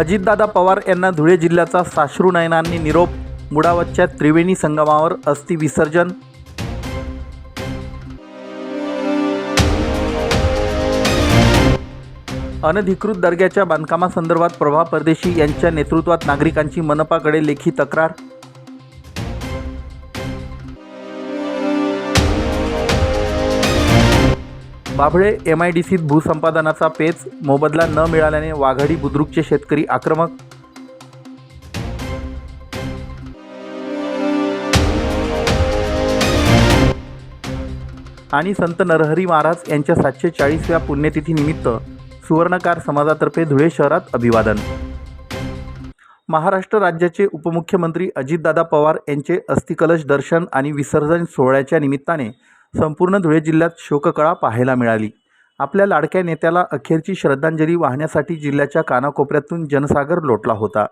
अजितदादा पवार यांना धुळे जिल्ह्याचा साश्रू नयनांनी निरोप मुडावतच्या त्रिवेणी संगमावर अस्थि विसर्जन अनधिकृत दर्ग्याच्या बांधकामासंदर्भात प्रभा परदेशी यांच्या नेतृत्वात नागरिकांची मनपाकडे लेखी तक्रार बाभळे एम आय डी सीत भूसंपादनाचा पेच मोबदला न मिळाल्याने वाघाडी बुद्रुकचे शेतकरी आक्रमक आणि संत नरहरी महाराज यांच्या सातशे चाळीसव्या पुण्यतिथीनिमित्त सुवर्णकार समाजातर्फे धुळे शहरात अभिवादन. महाराष्ट्र राज्याचे उपमुख्यमंत्री अजितदादा पवार यांचे अस्थिकलश दर्शन आणि विसर्जन सोहळ्याच्या निमित्ताने संपूर्ण धुळे जिल्ह्यात शोककळा पाहायला मिळाली. आपल्या लाडक्या नेत्याला अखेरची श्रद्धांजली वाहण्यासाठी जिल्ह्याच्या कानाकोपऱ्यातून जनसागर लोटला होता.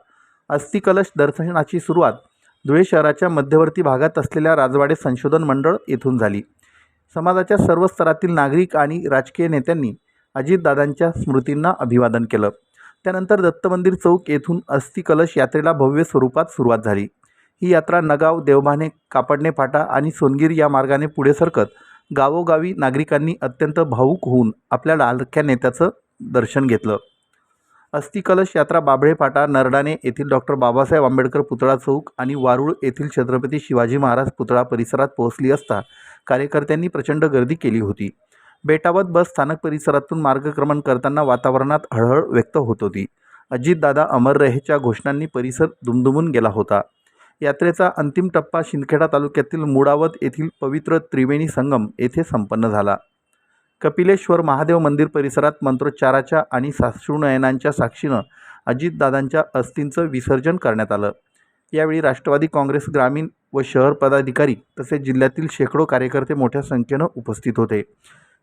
अस्थिकलश दर्शनाची सुरुवात धुळे शहराच्या मध्यवर्ती भागात असलेल्या राजवाडे संशोधन मंडळ येथून झाली. समाजाच्या सर्व स्तरातील नागरिक आणि राजकीय नेत्यांनी अजितदादांच्या स्मृतींना अभिवादन केलं. त्यानंतर दत्तमंदिर चौक येथून अस्थिकलश यात्रेला भव्य स्वरूपात सुरुवात झाली. ही यात्रा नगाव देवभाने कापडणे फाटा आणि सोनगीर या मार्गाने पुढे सरकत गावोगावी नागरिकांनी अत्यंत भावूक होऊन आपल्या लाडक्या नेत्याचं दर्शन घेतलं. अस्थिकलश यात्रा बाबळे फाटा नरडाणे येथील डॉक्टर बाबासाहेब आंबेडकर पुतळा चौक आणि वारुळ येथील छत्रपती शिवाजी महाराज पुतळा परिसरात पोहोचली असता कार्यकर्त्यांनी प्रचंड गर्दी केली होती. बेटावत बस स्थानक परिसरातून मार्गक्रमण करताना वातावरणात हळहळ व्यक्त होत होती. अजितदादा अमर रहेच्या घोषणांनी परिसर दुमदुमून गेला होता. यात्रेचा अंतिम टप्पा शिंदखेडा तालुक्यातील मुडावत येथील पवित्र त्रिवेणी संगम येथे संपन्न झाला. कपिलेश्वर महादेव मंदिर परिसरात मंत्रोच्चाराच्या आणि साश्रुनयनांच्या साक्षीनं अजितदादांच्या अस्थींचं विसर्जन करण्यात आलं. यावेळी राष्ट्रवादी काँग्रेस ग्रामीण व शहर पदाधिकारी तसेच जिल्ह्यातील शेकडो कार्यकर्ते मोठ्या संख्येनं उपस्थित होते.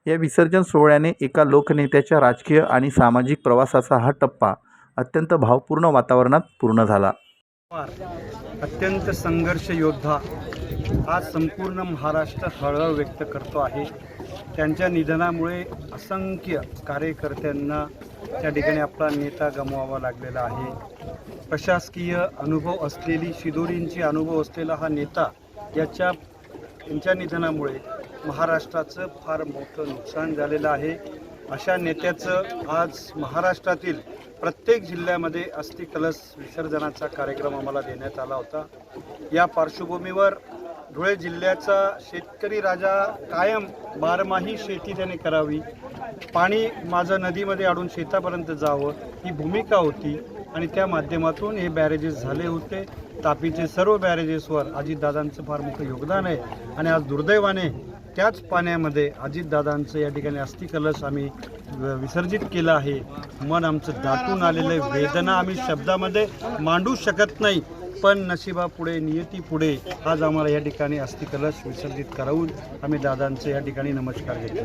या विसर्जन सोहळ्याने एका लोकनेत्याच्या राजकीय आणि सामाजिक प्रवासाचा हा टप्पा अत्यंत भावपूर्ण वातावरणात पूर्ण झाला. अत्यंत संघर्ष योद्धा आज संपूर्ण महाराष्ट्र हळहळ व्यक्त करतो आहे. त्यांच्या निधनामुळे असंख्य कार्यकर्त्यांना त्या ठिकाणी आपला नेता गमवावा लागलेला आहे. प्रशासकीय अनुभव असलेली शिदोरींची अनुभव असलेला हा नेता याच्या त्यांच्या निधनामुळे महाराष्ट्राचं फार मोठं नुकसान झालेलं आहे. अशा नेत्याचं आज महाराष्ट्रातील प्रत्येक जिल्ह्यामध्ये अस्थिकलश विसर्जनाचा कार्यक्रम आम्हाला देण्यात आला होता. या पार्श्वभूमीवर धुळे जिल्ह्याचा शेतकरी राजा कायम बारमाही शेती त्याने करावी. पाणी माझं नदीमध्ये अडून शेतापर्यंत जावं ही भूमिका होती आणि त्या माध्यमातून हे बॅरेजेस झाले होते. तापीचे सर्व बॅरेजेसवर अजितदादांचं फार मोठं योगदान आहे. आणि आज दुर्दैवाने त्याच पाण्यामध्ये अजितदादांचं या ठिकाणी अस्थिकलश आम्ही विसर्जित केलं आहे. मन आमचं दाटून आलेलं आहे. वेदना आम्ही शब्दामध्ये मांडू शकत नाही. पण नशिबापुढे नियतीपुढे आज आम्हाला या ठिकाणी अस्थिकलश विसर्जित करावून आम्ही दादांचे या ठिकाणी नमस्कार घेतले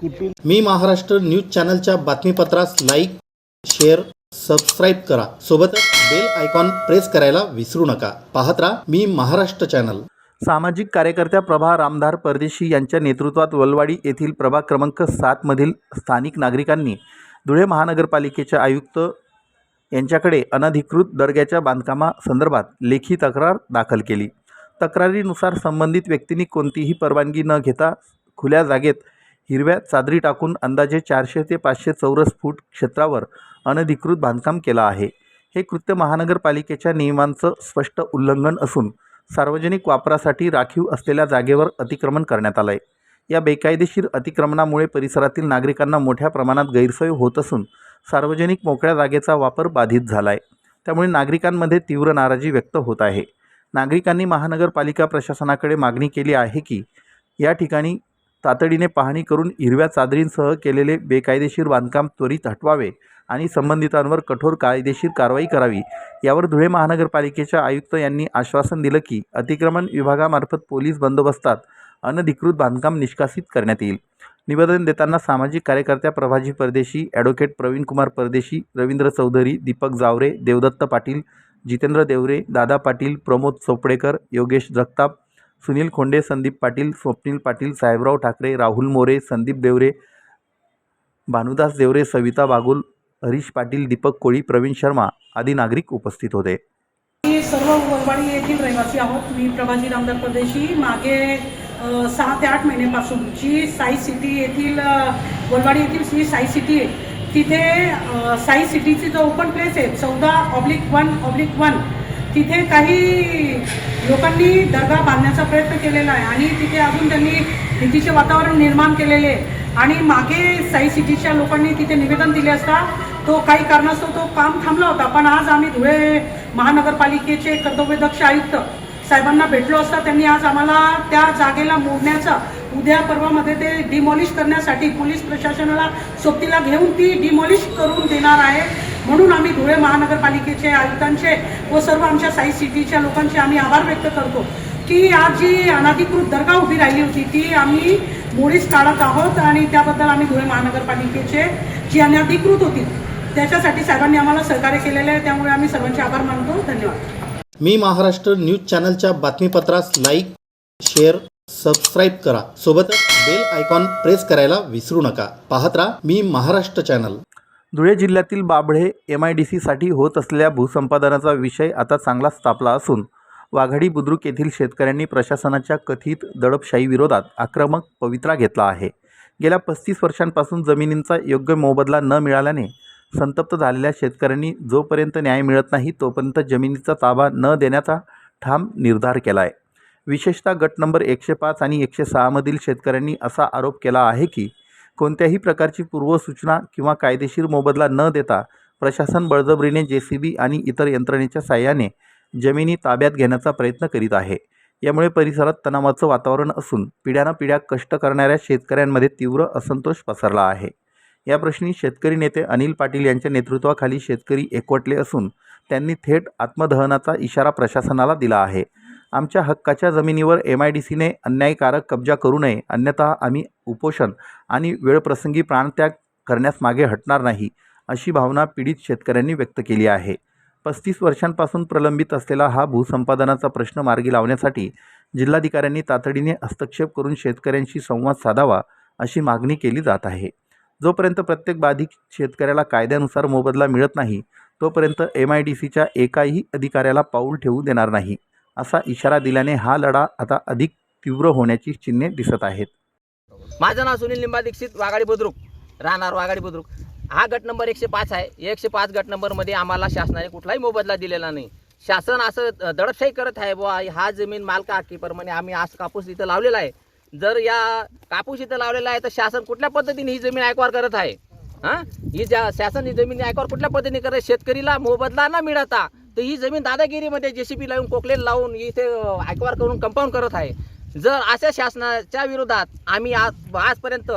कुटुंब मी महाराष्ट्र न्यूज चॅनलच्या बातमीपत्रास लाईक शेअर सबस्क्राईब करा. सोबतच बेल आयकॉन प्रेस करायला विसरू नका. पाहत राहा मी महाराष्ट्र चॅनल. सामाजिक कार्यकर्त्या प्रभा रामधार परदेशी यांच्या नेतृत्वात वलवाडी येथील प्रभाग क्रमांक सातमधील स्थानिक नागरिकांनी धुळे महानगरपालिकेचे आयुक्त यांच्याकडे अनधिकृत दर्ग्याच्या बांधकामासंदर्भात लेखी तक्रार दाखल केली. तक्रारीनुसार संबंधित व्यक्तींनी कोणतीही परवानगी न घेता खुल्या जागेत हिरव्या चादरी टाकून अंदाजे चारशे ते पाचशे चौरस फूट क्षेत्रावर अनधिकृत बांधकाम केलं आहे. हे कृत्य महानगरपालिकेच्या नियमांचं स्पष्ट उल्लंघन असून सार्वजनिक वापरासाठी राखीव असलेल्या जागेवर अतिक्रमण करण्यात आलं आहे या बेकायदेशीर अतिक्रमणामुळे परिसरातील नागरिकांना मोठ्या प्रमाणात गैरसोय होत असून सार्वजनिक मोकळ्या जागेचा वापर बाधित झाला आहे त्यामुळे नागरिकांमध्ये तीव्र नाराजी व्यक्त होत आहे. नागरिकांनी महानगरपालिका प्रशासनाकडे मागणी केली आहे की या ठिकाणी तातडीने पाहणी करून हिरव्या चादरींसह केलेले बेकायदेशीर बांधकाम त्वरित हटवावे. आणि संबंधितांवर कठोर कायदेशीर कारवाई करावी. यावर धुळे महानगरपालिकेच्या आयुक्त यांनी आश्वासन दिलं की अतिक्रमण विभागामार्फत पोलीस बंदोबस्तात अनधिकृत बांधकाम निष्कासित करण्यात येईल. निवेदन देताना सामाजिक कार्यकर्त्या प्रभाजी परदेशी ॲडव्होकेट प्रवीणकुमार परदेशी रवींद्र चौधरी दीपक जावरे देवदत्त पाटील जितेंद्र देवरे दादा पाटील प्रमोद चोपडेकर योगेश जगताप सुनील खोंडे संदीप पाटील स्वप्नील पाटील साहेबराव ठाकरे राहुल मोरे संदीप देवरे भानुदास देवरे सविता बागुल हरीश पाटील दीपक कोळी प्रवीण शर्मा आदी नागरिक उपस्थित होते. मी सर्व वलवाडी येथील रहिवासी आहोत. मी प्रभाजी रामदार परदेशी. मागे सहा ते आठ महिन्यापासून जी साई सिटी येथील अ, वलवाडी येथील जी साई सिटी आहे तिथे साई सिटीची जो ओपन प्लेस आहे चौदा ऑब्लिक वन ऑब्लिक वन तिथे काही लोकांनी दर्गा बांधण्याचा प्रयत्न केलेला आहे आणि तिथे अजून त्यांनी भीतीचे वातावरण निर्माण केलेले आहे. आणि मागे साई सिटीच्या लोकांनी तिथे निवेदन दिले असता तो काही कारणास्तव तो काम थांबला होता. पण आज आम्ही धुळे महानगरपालिकेचे कर्तव्यदक्ष आयुक्त साहेबांना भेटलो असता त्यांनी आज आम्हाला त्या जागेला मोडण्याचा उद्या पर्वामध्ये ते डिमॉलिश करण्यासाठी पोलीस प्रशासनाला सोबतीला घेऊन ती डिमॉलिश करून देणार आहे. म्हणून आम्ही धुळे महानगरपालिकेचे आयुक्तांचे व सर्व आमच्या साई सिटीच्या लोकांचे आम्ही आभार व्यक्त करतो की आज जी अनाधिकृत दर्गा उभी राहिली होती ती आम्ही मोडीस काढत आहोत आणि त्याबद्दल आम्ही धुळे महानगरपालिकेचे जी अनाधिकृत होती त्याच्यासाठी साहेबांनी आम्हाला सहकार्य केलेलं आहे त्यामुळे आम्ही सर्वांचे आभार मानतो. धन्यवाद. मी महाराष्ट्र न्यूज चॅनलच्या बातमीपत्रास लाईक शेअर सबस्क्राईब करा. सोबतच बेल आयकॉन प्रेस करायला विसरू नका. पाहत राहा मी महाराष्ट्र चॅनल. धुळे जिल्ह्यातील बाबळे एम आय डी सीसाठी होत असलेल्या भूसंपादनाचा विषय आता चांगलाच तापला असून वाघाडी बुद्रुक येथील शेतकऱ्यांनी प्रशासनाच्या कथित दडपशाही विरोधात आक्रमक पवित्रा घेतला आहे. गेल्या पस्तीस वर्षांपासून जमिनींचा योग्य मोबदला न मिळाल्याने संतप्त झालेल्या शेतकऱ्यांनी जोपर्यंत न्याय मिळत नाही तोपर्यंत जमिनीचा ताबा न देण्याचा ठाम निर्धार केला आहे विशेषतः गट नंबर एकशे पाच आणि एकशे सहामधील शेतकऱ्यांनी असा आरोप केला आहे की कोणत्याही प्रकारची पूर्वसूचना किंवा कायदेशीर मोबदला न देता प्रशासन बळजबरीने जे सी बी आणि इतर यंत्रणेच्या साह्याने जमिनी ताब्यात घेण्याचा प्रयत्न करीत आहे. यामुळे परिसरात तणावाचं वातावरण असून पिढ्यानपिढ्या कष्ट करणाऱ्या शेतकऱ्यांमध्ये तीव्र असंतोष पसरला आहे. या प्रश्नी शेतकरी नेते अनिल पाटील यांच्या नेतृत्वाखाली शेतकरी एकवटले असून त्यांनी थेट आत्मदहनाचा इशारा प्रशासनाला दिला आहे. आमच्या हक्काच्या जमिनीवर एम आय डी सीने अन्यायकारक कब्जा करू नये अन्यथा आम्ही उपोषण आणि वेळप्रसंगी प्राणत्याग करण्यास मागे हटणार नाही अशी भावना पीडित शेतकऱ्यांनी व्यक्त केली आहे. पस्तीस वर्षांपासून प्रलंबित असलेला हा भूसंपादनाचा प्रश्न मार्गी लावण्यासाठी जिल्हाधिकाऱ्यांनी तातडीने हस्तक्षेप करून शेतकऱ्यांशी संवाद साधावा अशी मागणी केली जात आहे. जोपर्यंत प्रत्येक बाधित शेतकऱ्याला कायद्यानुसार मोबदला मिळत नाही तोपर्यंत एम आय डी सीच्या एकाही अधिकाऱ्याला पाऊल ठेवू देणार नाही असा इशारा दिल्याने हा लढा आता अधिक तीव्र होण्याची चिन्हे दिसत आहेत. माझं नाव सुनील लिंबा दीक्षित वाघाडी बुद्रुक. राहणार वाघाडी बुद्रुक. हा गट नंबर एकशे पाच आहे. एकशे पाच गट नंबरमध्ये आम्हाला शासनाने कुठलाही मोबदला दिलेला नाही. शासन असं दडपशाही करत आहे बुवा. हा जमीन मालका हक्कीप्रमाणे आम्ही आज कापूस इथं लावलेला आहे. जर या कापूस इथं लावलेला आहे तर शासन कुठल्या पद्धतीने ही जमीन ऐकवार करत आहे? हां? ही ज्या शासन ही जमीन ऐकवार कुठल्या पद्धतीने करत शेतकरीला मोबदला न मिळता तर ही जमीन दादागिरीमध्ये जे सी पी लावून कोकले लावून इथे ऐकवार करून कंपाऊंड करत आहे. जर अशा शासनाच्या विरोधात आम्ही आज आजपर्यंत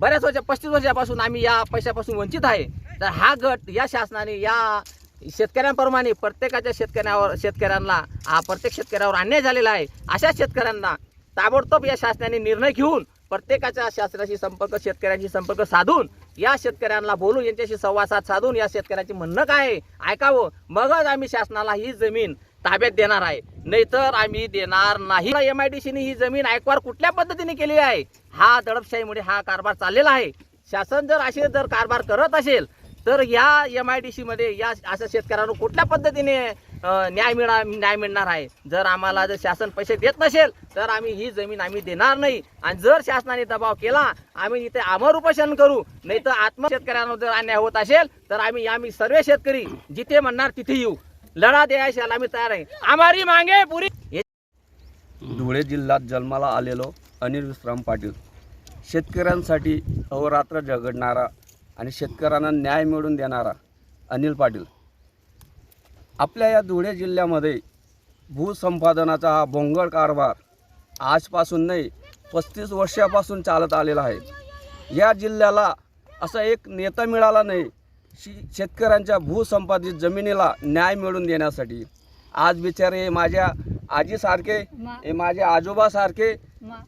बऱ्याच वर्षा पस्तीस वर्षापासून आम्ही या पैशापासून वंचित आहे तर हा गट या शासनाने या शेतकऱ्यांप्रमाणे प्रत्येकाच्या शेतकऱ्यावर शेतकऱ्यांना हा प्रत्येक शेतकऱ्यावर अन्याय झालेला आहे. अशा शेतकऱ्यांना ताबडतोब या शासनाने निर्णय घेऊन प्रत्येकाच्या शासनाशी संपर्क शेतकऱ्यांशी संपर्क साधून या शेतकऱ्यांना बोलून यांच्याशी संवाद साधून या शेतकऱ्यांचे म्हणणं काय आहे ऐकावं. मगच आम्ही शासनाला ही जमीन ताब्यात देणार आहे. नाहीतर आम्ही देणार नाही. एम आय डी सीने ही जमीन ऐकवार कुठल्या पद्धतीने केली आहे? हा दडपशाहीमुळे हा कारभार चाललेला आहे. शासन जर असे जर कारभार करत असेल तर या एम आय डी सीमध्ये या अशा शेतकऱ्यांना कुठल्या पद्धतीने न्याय मिळा न्याय मिळणार आहे? जर आम्हाला जर शासन पैसे देत नसेल तर आम्ही ही जमीन आम्ही देणार नाही. आणि जर शासनाने दबाव केला आम्ही इथे आमर उपोषण करू. नाही तर आत्म शेतकऱ्यांवर जर अन्याय होत असेल तर आम्ही आम्ही सर्व शेतकरी जिथे म्हणणार तिथे येऊ. लढा द्यायला आम्ही तयार आहे आम्हारी मागे पुरी. धुळे जिल्ह्यात जन्माला आलेलो अनिल विश्राम पाटील. शेतकऱ्यांसाठी अहोरात्र झगडणारा आणि शेतकऱ्यांना न्याय मिळवून देणारा अनिल पाटील. आपल्या या धुळे जिल्ह्यामध्ये भूसंपादनाचा हा भोंगळ कारभार आजपासून नाही पस्तीस वर्षापासून चालत आलेला आहे. या जिल्ह्याला असा एक नेता मिळाला नाही शी शेतकऱ्यांच्या भूसंपादित जमिनीला न्याय मिळवून देण्यासाठी. आज बिचारे माझ्या आजीसारखे हे माझे आजोबासारखे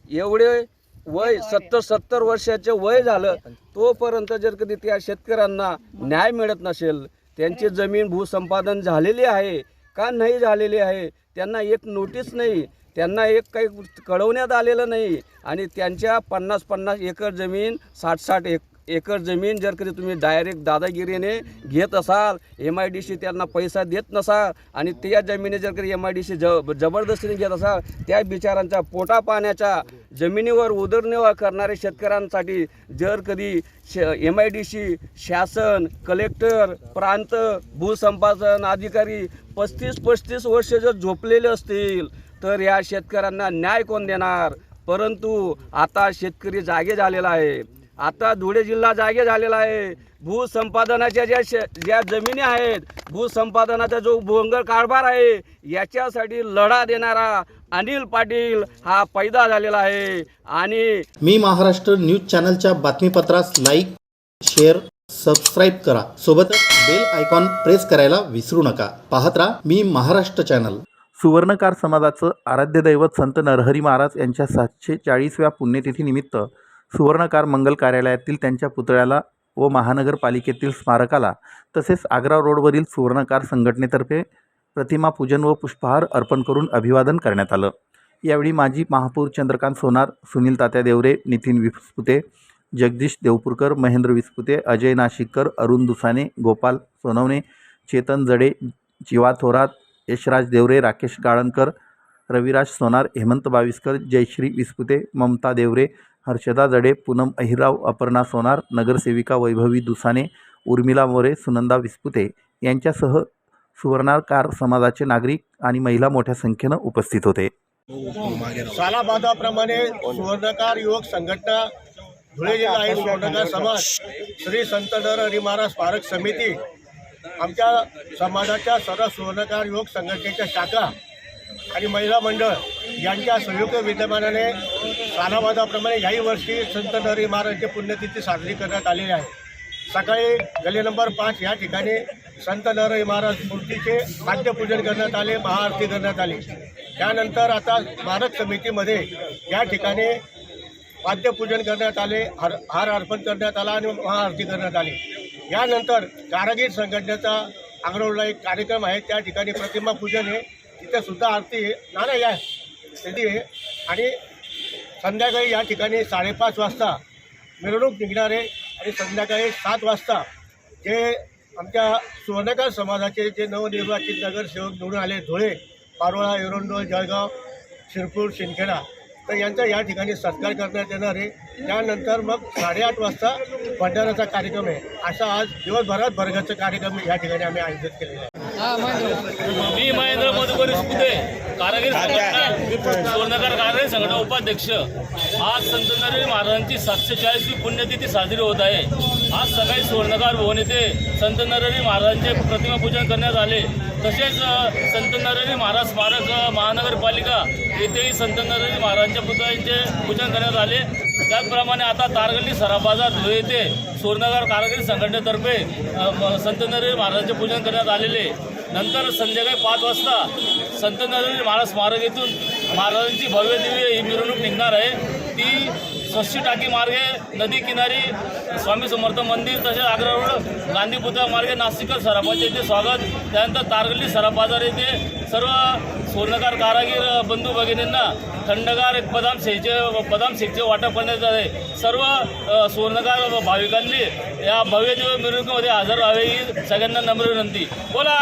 एवढे वय सत्तर सत्तर वर्षाचे वय झालं तोपर्यंत जर कधी त्या शेतकऱ्यांना न्याय मिळत नसेल त्यांची जमीन भूसंपादन झालेली आहे का नाही झालेली आहे त्यांना एक नोटीस नाही त्यांना एक काही कळवण्यात आलेलं नाही आणि त्यांच्या पन्नास पन्नास एकर जमीन साठ साठ एक एकर जमीन जर कधी तुम्ही डायरेक्ट दादागिरीने घेत असाल एम आय डी सी त्यांना पैसा देत नसाल आणि त्या जमिनी जर कधी एम आय डी सी ज जबरदस्तीने घेत असाल त्या बिचारांच्या पोटा पाण्याच्या जमिनीवर उदरनिर्वाह करणाऱ्या शेतकऱ्यांसाठी जर कधी श एम आय डी सी शासन कलेक्टर प्रांत भूसंपादन अधिकारी पस्तीस पस्तीस वर्ष जर झोपलेले असतील तर या शेतकऱ्यांना न्याय कोण देणार? परंतु आता शेतकरी जागे झालेला आहे. आता धुळे जिल्हा जागे झालेला आहे. भूसंपादनाच्या ज्या श ज्या जमिनी आहेत भूसंपादनाचा जो भोंगर कारभार आहे याच्यासाठी लढा देणारा अनिल पाटील हा पैदा झालेला आहे. आणि मी महाराष्ट्र न्यूज चॅनलच्या बातमीपत्रास लाईक शेअर सबस्क्राईब करा. सोबतच बेल आयकॉन प्रेस करायला विसरू नका. पाहत राहा मी महाराष्ट्र चॅनल. सुवर्णकार समाजाचं आराध्य दैवत संत नरहरी महाराज यांच्या सातशे चाळीसव्या पुण्यतिथीनिमित्त सुवर्णकार मंगल कार्यालयातील त्यांच्या पुतळ्याला व महानगरपालिकेतील स्मारकाला तसेच आग्रा रोडवरील सुवर्णकार संघटनेतर्फे प्रतिमा पूजन व पुष्पहार अर्पण करून अभिवादन करण्यात आलं. यावेळी माजी महापौर चंद्रकांत सोनार सुनील तात्या देवरे नितीन विस्पुते जगदीश देवपूरकर महेंद्र विस्पुते अजय नाशिककर अरुण दुसाने गोपाल सोनवणे चेतन जडे जीवा थोरात यशराज देवरे राकेश गाळणकर रविराज सोनार हेमंत बाविस्कर जयश्री विस्पुते ममता देवरे हर्षदा जडे पूनम अहिराव अपर्णा सोनार नगरसेविका वैभवी दुसाने उर्मिला मोरे सुनंदा विस्पुते यांच्यासह सुवर्णाकार समाजाचे नागरिक आणि महिला मोठ्या संख्येनं उपस्थित होते. सालाबादाप्रमाणे सुवर्णकार युवक संघटना धुळे जिल्हा आहे सुवर्णकार समाज श्री संत नर हरी महाराज स्मारक समिती आमच्या समाजाच्या सर्व सुवर्णकार युवक संघटनेच्या शाखा आणि महिला मंडळ यांच्या संयुक्त विद्यमानाने सालाबादाप्रमाणे याही वर्षी संत नरहरी महाराजांची पुण्यतिथी साजरी करण्यात आलेली आहे. सकाळी गली नंबर पाच या ठिकाणी संत नरहरी महाराज मूर्तीचे खाद्यपूजन करण्यात आले महाआरती करण्यात आली. त्यानंतर आता स्मारक समितीमध्ये या ठिकाणी वाद्यपूजन करण्यात आले हार हार अर्पण करण्यात आला आणि महाआरती करण्यात आली. यानंतर कारागीर संघटनेचा आंगरोडला एक कार्यक्रम आहे. त्या ठिकाणी प्रतिमा पूजन हे तिथे सुद्धा आरती नाना ना नाही तिथे आणि संध्याकाळी या ठिकाणी साडेपाच वाजता मिरवणूक निघणारे आणि संध्याकाळी सात वाजता जे आमच्या सुवर्णकार समाजाचे जे नवनिर्वाचित नगरसेवक निवडून आले धुळे पारोळा एरोंडोळ जळगाव शिरपूर शिंदखेडा तर यांचा या ठिकाणी सत्कार करण्यात येणार आहे. त्यानंतर मग साडेआठ वाजता भंडाराचा कार्यक्रम आहे. असा आज दिवसभरात भरगाचा कार्यक्रम या ठिकाणी आम्ही आयोजित केलेला आहे. मी महेंद्र मधुकर स्पुते कारागीर सुवर्णकार कारागीर संघटना उपाध्यक्ष. आज संत नरहरी महाराजांची सातशे चाळीसवी पुण्यतिथी साजरी होत आहे. आज सकाळी सुवर्णकार भवन येथे संत नरहरी महाराजांचे प्रतिमा पूजन करण्यात आले. तसेच संत नरहरी महाराज स्मारक महानगरपालिका येथेही संत नरहरी महाराजांच्या पुतळ्यांचे पूजन करण्यात आले. त्याचप्रमाणे आता तारगल्ली सराफ बाजार धुळे येथे सुवर्णकार कारागीर संघटनेतर्फे संत नरहरी महाराजांचे पूजन करण्यात आलेले. नंतर संध्याकाळी पाच वाजता संत नरहरी महाराज स्मारक येथून महाराजांची भव्य दिव्य ही मिरवणूक निघणार आहे. ती स्वच्छ टाकी मार्गे नदी किनारी स्वामी समर्थ मंदिर तसेच आग्रा रोड गांधी पुतळा मार्गे नाशिककर सराफाचे येथे स्वागत. त्यानंतर तारगल्ली सराफ बाजार येथे सर्व स्वर्णकार कारागीर बंधू भगिनींना थंडगार एक बदाम शेचे बदाम शेकचे वाटप करण्यात आले. सर्व स्वर्णकार भाविकांनी या भव्य दिव्य मिरवणुकीमध्ये हजर व्हावे ही सगळ्यांना नम्र विनंती. बोला.